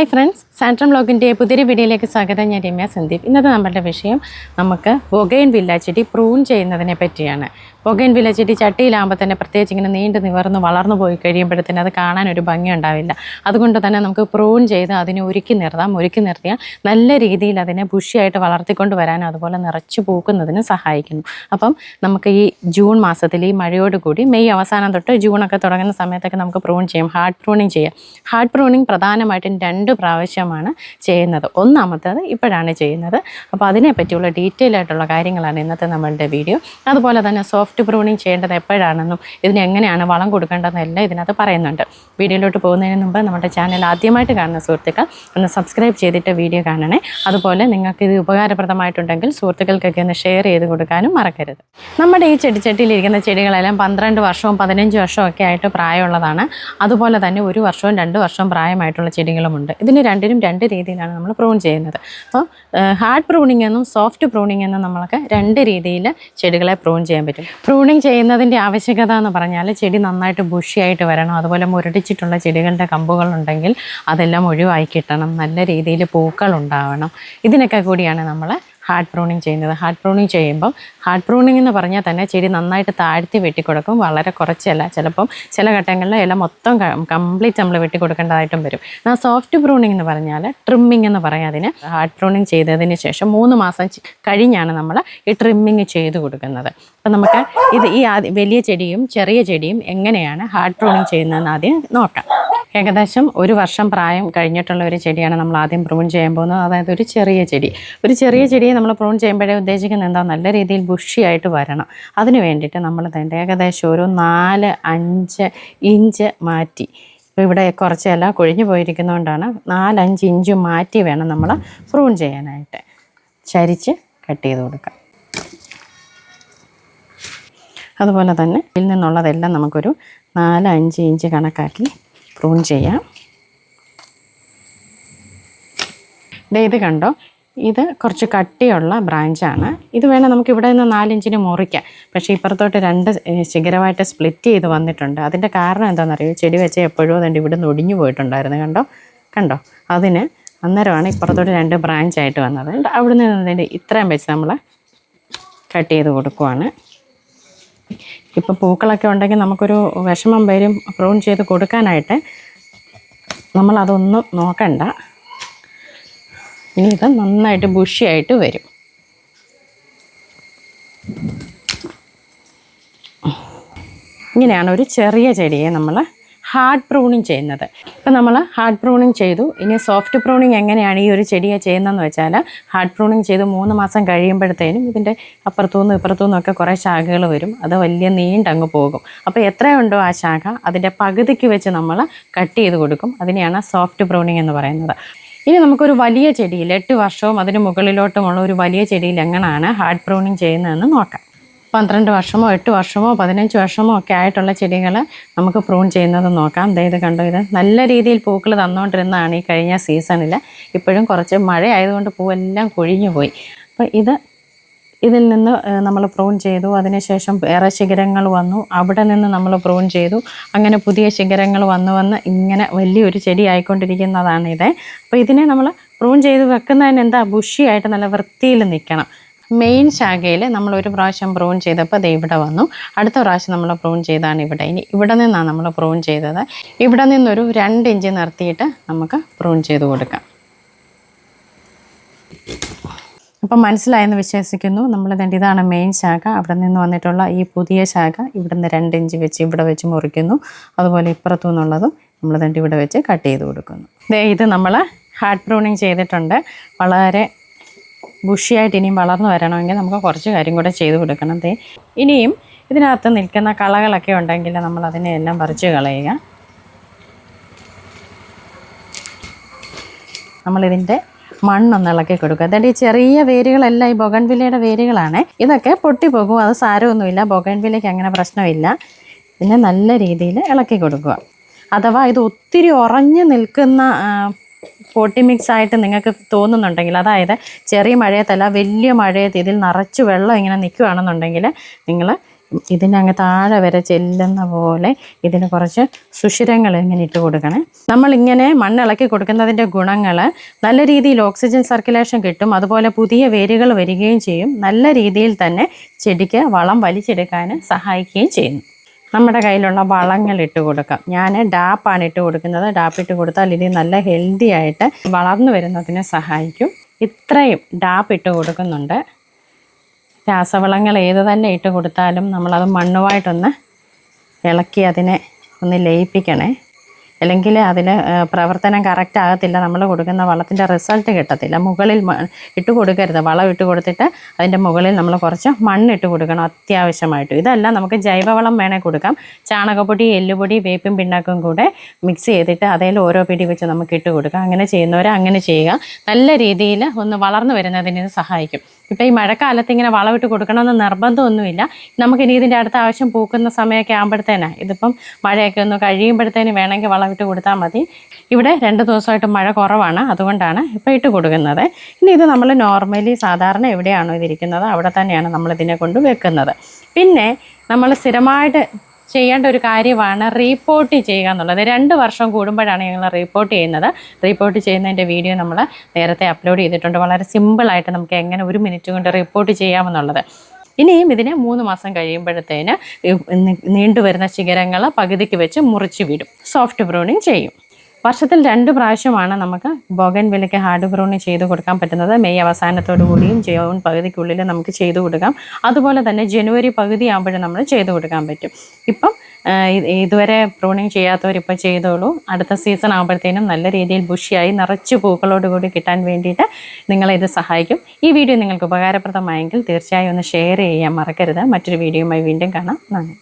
Hi friends, സാൻട്രം ബ്ലോഗിന്റെ പുതിയൊരു വീഡിയോയിലേക്ക് സ്വാഗതം. ഞാൻ രമ്യ സന്ദീപ്. ഇന്നത്തെ നമ്മളുടെ വിഷയം നമുക്ക് ബൊഗൈൻ വില്ല ചെടി പ്രൂൺ ചെയ്യുന്നതിനെ പറ്റിയാണ്. ബൊഗൈൻ വില്ല ചെടി ചട്ടിയിലാകുമ്പോൾ തന്നെ പ്രത്യേകിച്ച് ഇങ്ങനെ നീണ്ടു നിവർന്ന് വളർന്നു പോയി കഴിയുമ്പോഴത്തേന് അത് കാണാൻ ഒരു ഭംഗി ഉണ്ടാവില്ല. അതുകൊണ്ട് തന്നെ നമുക്ക് പ്രൂൺ ചെയ്ത് അതിനെ ഒരുക്കി നിർത്താം ഒരുക്കി നിർത്തിയാൽ നല്ല രീതിയിൽ അതിനെ ബുഷിയായിട്ട് വളർത്തിക്കൊണ്ട് വരാനും അതുപോലെ നിറച്ചു പൂക്കുന്നതിന് സഹായിക്കുന്നു. അപ്പം നമുക്ക് ഈ ജൂൺ മാസത്തിൽ ഈ മഴയോടുകൂടി മെയ് അവസാനം തൊട്ട് ജൂണൊക്കെ തുടങ്ങുന്ന സമയത്തൊക്കെ നമുക്ക് പ്രൂൺ ചെയ്യാം ഹാർഡ് പ്രൂണിങ് ചെയ്യാം. ഹാർഡ് പ്രൂണിങ് പ്രധാനമായിട്ടും രണ്ട് പ്രാവശ്യമാണ് ചെയ്യുന്നത്. ഒന്നാമത്തേത് ഇപ്പോഴാണ് ചെയ്യുന്നത്. അപ്പോൾ അതിനെപ്പറ്റിയുള്ള ഡീറ്റെയിൽ ആയിട്ടുള്ള കാര്യങ്ങളാണ് ഇന്നത്തെ നമ്മളുടെ വീഡിയോ. അതുപോലെ തന്നെ സോഫ്റ്റ് പ്രൂണിങ് ചെയ്യേണ്ടത് എപ്പോഴാണെന്നും ഇതിന് എങ്ങനെയാണ് വളം കൊടുക്കേണ്ടതെന്നെല്ലാം ഇതിനകത്ത് പറയുന്നുണ്ട്. വീഡിയോയിലോട്ട് പോകുന്നതിന് മുമ്പ് നമ്മുടെ ചാനൽ ആദ്യമായിട്ട് കാണുന്ന സുഹൃത്തുക്കൾ ഒന്ന് സബ്സ്ക്രൈബ് ചെയ്തിട്ട് വീഡിയോ കാണണേ. അതുപോലെ നിങ്ങൾക്ക് ഇത് ഉപകാരപ്രദമായിട്ടുണ്ടെങ്കിൽ സുഹൃത്തുക്കൾക്കൊക്കെ ഒന്ന് ഷെയർ ചെയ്ത് കൊടുക്കാനും മറക്കരുത്. നമ്മുടെ ഈ ചെടിച്ചട്ടിയിലിരിക്കുന്ന ചെടികളെല്ലാം പന്ത്രണ്ട് വർഷവും പതിനഞ്ച് വർഷവും ഒക്കെ ആയിട്ട് പ്രായമുള്ളതാണ്. അതുപോലെ തന്നെ ഒരു വർഷവും രണ്ട് വർഷവും പ്രായമായിട്ടുള്ള ചെടികളുമുണ്ട്. ഇതിന് രണ്ടിനും രണ്ട് രീതിയിലാണ് നമ്മൾ പ്രൂൺ ചെയ്യുന്നത്. അപ്പോൾ ഹാർഡ് പ്രൂണിംഗ് എന്നും സോഫ്റ്റ് പ്രൂണിംഗ് എന്നും നമ്മൾക്ക് രണ്ട് രീതിയിൽ ചെടികളെ പ്രൂൺ ചെയ്യാൻ പറ്റും. പ്രൂണിംഗ് ചെയ്യുന്നതിന്റെ ആവശ്യകത എന്ന് പറഞ്ഞാൽ ചെടി നന്നായിട്ട് ബുഷിയായിട്ട് വരണം. അതുപോലെ മുരടിച്ചിട്ടുള്ള ചെടികളുടെ കമ്പുകളുണ്ടെങ്കിൽ അതെല്ലാം ഒഴിവായി കിട്ടണം. നല്ല രീതിയിൽ പൂക്കൾ ഉണ്ടാവണം. ഇതിനൊക്കെ കൂടിയാണ് നമ്മൾ ഹാർഡ് പ്രൂണിങ് ചെയ്യുന്നത്. ഹാർഡ് പ്രൂണിങ് ചെയ്യുമ്പം ഹാർഡ് പ്രൂണിങ് എന്ന് പറഞ്ഞാൽ തന്നെ ചെടി നന്നായിട്ട് താഴ്ത്തി വെട്ടിക്കൊടുക്കും. വളരെ കുറച്ചല്ല. ചിലപ്പം ചില ഘട്ടങ്ങളിൽ ഇല മൊത്തം കംപ്ലീറ്റ് നമ്മൾ വെട്ടിക്കൊടുക്കേണ്ടതായിട്ടും വരും. എന്നാൽ സോഫ്റ്റ് പ്രൂണിങ് എന്ന് പറഞ്ഞാൽ ട്രിമ്മിങ് എന്ന് പറയാം അതിന്. ഹാർഡ് പ്രൂണിങ് ചെയ്തതിന് ശേഷം മൂന്ന് മാസം കഴിഞ്ഞാണ് നമ്മൾ ഈ ട്രിമ്മിങ് ചെയ്ത് കൊടുക്കുന്നത്. അപ്പം നമുക്ക് ഇത് ഈ വലിയ ചെടിയും ചെറിയ ചെടിയും എങ്ങനെയാണ് ഹാർഡ് പ്രൂണിങ് ചെയ്യുന്നതെന്ന് ആദ്യം നോക്കാം. ഏകദേശം ഒരു വർഷം പ്രായം കഴിഞ്ഞിട്ടുള്ള ഒരു ചെടിയാണ് നമ്മൾ ആദ്യം പ്രൂൺ ചെയ്യാൻ പോകുന്നത്. അതായത് ഒരു ചെറിയ ചെടി. ഒരു ചെറിയ ചെടിയെ നമ്മൾ പ്രൂൺ ചെയ്യുമ്പോഴേ ഉദ്ദേശിക്കുന്നത് എന്താ? നല്ല രീതിയിൽ ബുഷിയായിട്ട് വരണം. അതിന് വേണ്ടിയിട്ട് നമ്മൾ തന്നെ ഏകദേശം ഒരു നാല് അഞ്ച് ഇഞ്ച് മാറ്റി. ഇപ്പോൾ ഇവിടെ കുറച്ചല്ല കൊഴിഞ്ഞു പോയിരിക്കുന്നതുകൊണ്ടാണ് നാലഞ്ച് ഇഞ്ച് മാറ്റി വേണം നമ്മൾ പ്രൂൺ ചെയ്യാനായിട്ട്. ചരിച്ച് കട്ട് ചെയ്ത് കൊടുക്കാം. അതുപോലെ തന്നെ ഇതിൽ നിന്നുള്ളതെല്ലാം നമുക്കൊരു നാല് അഞ്ച് ഇഞ്ച് കണക്കാക്കി പ്രൂൺ ചെയ്യാം. ദേ ഇത് കണ്ടോ? ഇത് കുറച്ച് കട്ടിയുള്ള ബ്രാഞ്ചാണ് ഇത് വേണം നമുക്ക് ഇവിടെ നിന്ന് നാലിഞ്ചിന് മുറിക്കാം. പക്ഷേ ഇപ്പുറത്തോട്ട് രണ്ട് ശിഖരമായിട്ട് സ്പ്ലിറ്റ് ചെയ്ത് വന്നിട്ടുണ്ട്. അതിന്റെ കാരണം എന്താണെന്നറിയോ? ചെടി വെച്ച എപ്പോഴും അതുകൊണ്ട് ഇവിടെ നിന്ന് ഒടിഞ്ഞു പോയിട്ടുണ്ടായിരുന്നു. കണ്ടോ? കണ്ടോ? അതിന് അന്നേരമാണ് ഇപ്പുറത്തോട്ട് രണ്ട് ബ്രാഞ്ചായിട്ട് വന്നത്. അവിടെ നിന്ന് അതിന്റെ ഇത്രയും വെച്ച് നമ്മൾ കട്ട് ചെയ്ത് കൊടുക്കുവാണ്. ഇപ്പം പൂക്കളൊക്കെ ഉണ്ടെങ്കിൽ നമുക്കൊരു വിഷമം വരും പ്രൂൺ ചെയ്ത് കൊടുക്കാനായിട്ട്. നമ്മളതൊന്നും നോക്കണ്ട. ഇനി ഇത് നന്നായിട്ട് ബുഷിയായിട്ട് വരും. ഇങ്ങനെയാണ് ഒരു ചെറിയ ചെടിയെ നമ്മൾ ഹാർഡ് പ്രൂണിങ് ചെയ്യുന്നത്. ഇപ്പം നമ്മൾ ഹാർഡ് പ്രൂണിങ് ചെയ്തു. ഇനി സോഫ്റ്റ് പ്രൂണിങ് എങ്ങനെയാണ് ഈ ഒരു ചെടിയെ ചെയ്യുന്നതെന്ന് വെച്ചാൽ ഹാർഡ് പ്രൂണിങ് ചെയ്ത് മൂന്ന് മാസം കഴിയുമ്പോഴത്തേനും ഇതിന്റെ അപ്പുറത്തുനിന്നും ഇപ്പുറത്തുനിന്നും ഒക്കെ കുറേ ശാഖകൾ വരും. അത് വലിയ നീണ്ടങ്ങ് പോകും. അപ്പോൾ എത്രയുണ്ടോ ആ ശാഖ അതിന്റെ പകുതിക്ക് വെച്ച് നമ്മൾ കട്ട് ചെയ്ത് കൊടുക്കും. അതിനെയാണ് സോഫ്റ്റ് പ്രൂണിങ് എന്ന് പറയുന്നത്. ഇനി നമുക്കൊരു വലിയ ചെടിയിൽ എട്ട് വർഷവും അതിന് മുകളിലോട്ടുമുള്ള ഒരു വലിയ ചെടിയിൽ എങ്ങനെയാണ് ഹാർഡ് പ്രൂണിങ് ചെയ്യുന്നതെന്ന് നോക്കാം. പന്ത്രണ്ട് വർഷമോ എട്ട് വർഷമോ പതിനഞ്ച് വർഷമോ ഒക്കെ ആയിട്ടുള്ള ചെടികൾ നമുക്ക് പ്രൂൺ ചെയ്യുന്നത് നോക്കാം. ഇത് കണ്ടു ഇത് നല്ല രീതിയിൽ പൂക്കൾ തന്നുകൊണ്ടിരുന്നതാണ് ഈ കഴിഞ്ഞ സീസണിൽ ഇപ്പോഴും കുറച്ച് മഴ ആയതുകൊണ്ട് പൂവെല്ലാം കൊഴിഞ്ഞു പോയി. അപ്പോൾ ഇത് ഇതിൽ നിന്ന് നമ്മൾ പ്രൂൺ ചെയ്തു. അതിനുശേഷം വേറെ ശിഖരങ്ങൾ വന്നു. അവിടെ നിന്ന് നമ്മൾ പ്രൂൺ ചെയ്തു. അങ്ങനെ പുതിയ ശിഖരങ്ങൾ വന്ന് വന്ന് ഇങ്ങനെ വലിയൊരു ചെടി ആയിക്കൊണ്ടിരിക്കുന്നതാണ് ഇത്. അപ്പോൾ ഇതിനെ നമ്മൾ പ്രൂൺ ചെയ്ത് വെക്കുന്നതിന് എന്താ ബുഷിയായിട്ട് നല്ല വൃത്തിയിൽ നിൽക്കണം. മെയിൻ ശാഖയിൽ നമ്മൾ ഒരു പ്രാവശ്യം പ്രൂൺ ചെയ്തപ്പോൾ അത് ഇവിടെ വന്നു. അടുത്ത പ്രാവശ്യം നമ്മൾ പ്രൂൺ ചെയ്താണ് ഇവിടെ. ഇനി ഇവിടെ നിന്നാണ് നമ്മൾ പ്രൂൺ ചെയ്തത്. ഇവിടെ നിന്നൊരു രണ്ട് ഇഞ്ച് നിർത്തിയിട്ട് നമുക്ക് പ്രൂൺ ചെയ്ത് കൊടുക്കാം. അപ്പം മനസ്സിലായെന്ന് വിശ്വസിക്കുന്നു. നമ്മൾ കണ്ട് ഇതാണ് മെയിൻ ശാഖ. അവിടെ നിന്ന് വന്നിട്ടുള്ള ഈ പുതിയ ശാഖ ഇവിടെ നിന്ന് രണ്ട് ഇഞ്ച് വെച്ച് ഇവിടെ വെച്ച് മുറിക്കുന്നു. അതുപോലെ ഇപ്പുറത്തു നിന്നുള്ളതും നമ്മൾ ദണ്ട് ഇവിടെ വെച്ച് കട്ട് ചെയ്ത് കൊടുക്കുന്നു. ദേ ഇത് നമ്മൾ ഹാർഡ് പ്രൂണിങ് ചെയ്തിട്ടുണ്ട്. വളരെ ബുഷിയായിട്ട് ഇനിയും വളർന്നു വരണമെങ്കിൽ നമുക്ക് കുറച്ച് കാര്യം കൂടെ ചെയ്ത് കൊടുക്കണം തേ ഇനിയും ഇതിനകത്ത് നിൽക്കുന്ന കളകളൊക്കെ ഉണ്ടെങ്കിൽ നമ്മൾ അതിനെ എല്ലാം പറിച്ച് കളയുക. നമ്മളിതിന്റെ മണ്ണൊന്ന് ഇളക്കി കൊടുക്കുക. അതായത് ഈ ചെറിയ വേരുകളെല്ലാം ഈ ബൊഗൺവില്ലയുടെ വേരുകളാണ്. ഇതൊക്കെ പൊട്ടിപ്പോകും അത് സാരമൊന്നുമില്ല. ബൊഗൺവില്ലയ്ക്ക് അങ്ങനെ പ്രശ്നമില്ല. പിന്നെ നല്ല രീതിയിൽ ഇളക്കി കൊടുക്കുക. അഥവാ ഇത് ഒത്തിരി ഉറഞ്ഞു നിൽക്കുന്ന പോട്ടി മിക്സ് ആയിട്ട് നിങ്ങൾക്ക് തോന്നുന്നുണ്ടെങ്കിൽ അതായത് ചെറിയ മഴയത്തല്ല വലിയ മഴയത്ത് ഇതിൽ നിറച്ച് വെള്ളം ഇങ്ങനെ നിൽക്കുകയാണെന്നുണ്ടെങ്കിൽ നിങ്ങൾ ഇതിനങ്ങ് താഴെ വരെ ചെല്ലുന്ന പോലെ ഇതിന് കുറച്ച് സുഷിരങ്ങൾ ഇങ്ങനെ ഇട്ട് കൊടുക്കണേ. നമ്മളിങ്ങനെ മണ്ണിളക്കി കൊടുക്കുന്നതിന്റെ ഗുണങ്ങൾ നല്ല രീതിയിൽ ഓക്സിജൻ സർക്കുലേഷൻ കിട്ടും അതുപോലെ പുതിയ വേരുകൾ വരികയും ചെയ്യും നല്ല രീതിയിൽ തന്നെ ചെടിക്ക് വളം വലിച്ചെടുക്കാൻ സഹായിക്കുകയും ചെയ്യുന്നു. നമ്മുടെ കയ്യിലുള്ള വളങ്ങൾ ഇട്ട് കൊടുക്കാം. ഞാൻ ഡാപ്പാണ് ഇട്ട് കൊടുക്കുന്നത്. ഡാപ്പ് ഇട്ട് കൊടുത്താൽ ഇത് നല്ല ഹെൽത്തി ആയിട്ട് വളർന്നു വരുന്നതിന് സഹായിക്കും. ഇത്രയും ഡാപ്പ് ഇട്ട് കൊടുക്കുന്നുണ്ട്. രാസവളങ്ങൾ ഏത് തന്നെ ഇട്ട് കൊടുത്താലും നമ്മളത് മണ്ണുമായിട്ടൊന്ന് ഇളക്കി അതിനെ ഒന്ന് ലയിപ്പിക്കണേ. അല്ലെങ്കിൽ അതിന് പ്രവർത്തനം കറക്റ്റ് ആകത്തില്ല നമ്മൾ കൊടുക്കുന്ന വളത്തിന്റെ റിസൾട്ട് കിട്ടത്തില്ല. മുകളിൽ ഇട്ട് കൊടുക്കരുത്. വളം ഇട്ട് കൊടുത്തിട്ട് അതിന്റെ മുകളിൽ നമ്മൾ കുറച്ച് മണ്ണിട്ട് കൊടുക്കണം അത്യാവശ്യമായിട്ട്. ഇതല്ല നമുക്ക് ജൈവവളം വേണേൽ കൊടുക്കാം. ചാണകപ്പൊടി എല്ലുപൊടി വേപ്പും പിണ്ണാക്കും കൂടെ മിക്സ് ചെയ്തിട്ട് അതിൽ ഓരോ പിടി വെച്ച് നമുക്ക് ഇട്ട് കൊടുക്കാം. അങ്ങനെ ചെയ്യുന്നവർ അങ്ങനെ ചെയ്യുക. നല്ല രീതിയിൽ ഒന്ന് വളർന്നു വരുന്നതിന് സഹായിക്കും. ഇപ്പം ഈ മഴക്കാലത്ത് ഇങ്ങനെ വളമിട്ട് കൊടുക്കണമെന്ന് നിർബന്ധമൊന്നുമില്ല. നമുക്കിനി ഇതിന്റെ അടുത്ത ആവശ്യം പൂക്കുന്ന സമയമൊക്കെ ആകുമ്പോഴത്തേനാ ഇതിപ്പം മഴയൊക്കെ ഒന്ന് കഴിയുമ്പോഴത്തേന് വേണമെങ്കിൽ വളമിട്ട് കൊടുത്താൽ മതി. ഇവിടെ രണ്ട് ദിവസമായിട്ട് മഴ കുറവാണ് അതുകൊണ്ടാണ് ഇപ്പോൾ ഇട്ട് കൊടുക്കുന്നത്. ഇനി ഇത് നമ്മൾ നോർമലി സാധാരണ എവിടെയാണോ ഇതിരിക്കുന്നത് അവിടെ തന്നെയാണ് നമ്മൾ ഇതിനെ കൊണ്ട് വെക്കുന്നത്. പിന്നെ നമ്മൾ സ്ഥിരമായിട്ട് ചെയ്യേണ്ട ഒരു കാര്യമാണ് റീപ്പോർട്ട് ചെയ്യുക എന്നുള്ളത്. രണ്ട് വർഷം കൂടുമ്പോഴാണ് ഞങ്ങൾ റീപ്പോർട്ട് ചെയ്യുന്നത്. റീപ്പോർട്ട് ചെയ്യുന്നതിന്റെ വീഡിയോ നമ്മൾ നേരത്തെ അപ്ലോഡ് ചെയ്തിട്ടുണ്ട്. വളരെ സിമ്പിളായിട്ട് നമുക്ക് എങ്ങനെ ഒരു മിനിറ്റ് കൊണ്ട് റിപ്പോർട്ട് ചെയ്യാമെന്നുള്ളത്. ഇനിയും ഇതിനെ മൂന്ന് മാസം കഴിയുമ്പോഴത്തേന് നീണ്ടുവരുന്ന ശിഖരങ്ങൾ പകുതിക്ക് വെച്ച് മുറിച്ച് വിടും. സോഫ്റ്റ് ബ്രൂണിങ് ചെയ്യും. വർഷത്തിൽ രണ്ട് പ്രാവശ്യമാണ് നമുക്ക് ബോഗൻ വിലയ്ക്ക് ഹാർഡ് ബ്രൗണി ചെയ്ത് കൊടുക്കാൻ പറ്റുന്നത്. മെയ് അവസാനത്തോടു കൂടിയും ജൂൺ പകുതിക്കുള്ളിൽ നമുക്ക് ചെയ്തു കൊടുക്കാം. അതുപോലെ തന്നെ ജനുവരി പകുതി ആകുമ്പോഴും നമ്മൾ ചെയ്തു കൊടുക്കാൻ പറ്റും. ഇപ്പം ഇതുവരെ പ്രൂണിങ് ചെയ്യാത്തവരിപ്പോൾ ചെയ്തോളൂ. അടുത്ത സീസൺ ആകുമ്പോഴത്തേനും നല്ല രീതിയിൽ ബുഷിയായി നിറച്ച് പൂക്കളോട് കൂടി കിട്ടാൻ വേണ്ടിയിട്ട് നിങ്ങളെ ഇത് സഹായിക്കും. ഈ വീഡിയോ നിങ്ങൾക്ക് ഉപകാരപ്രദമായെങ്കിൽ തീർച്ചയായും ഒന്ന് ഷെയർ ചെയ്യാൻ മറക്കരുത്. മറ്റൊരു വീഡിയോയുമായി വീണ്ടും കാണാം. നന്ദി.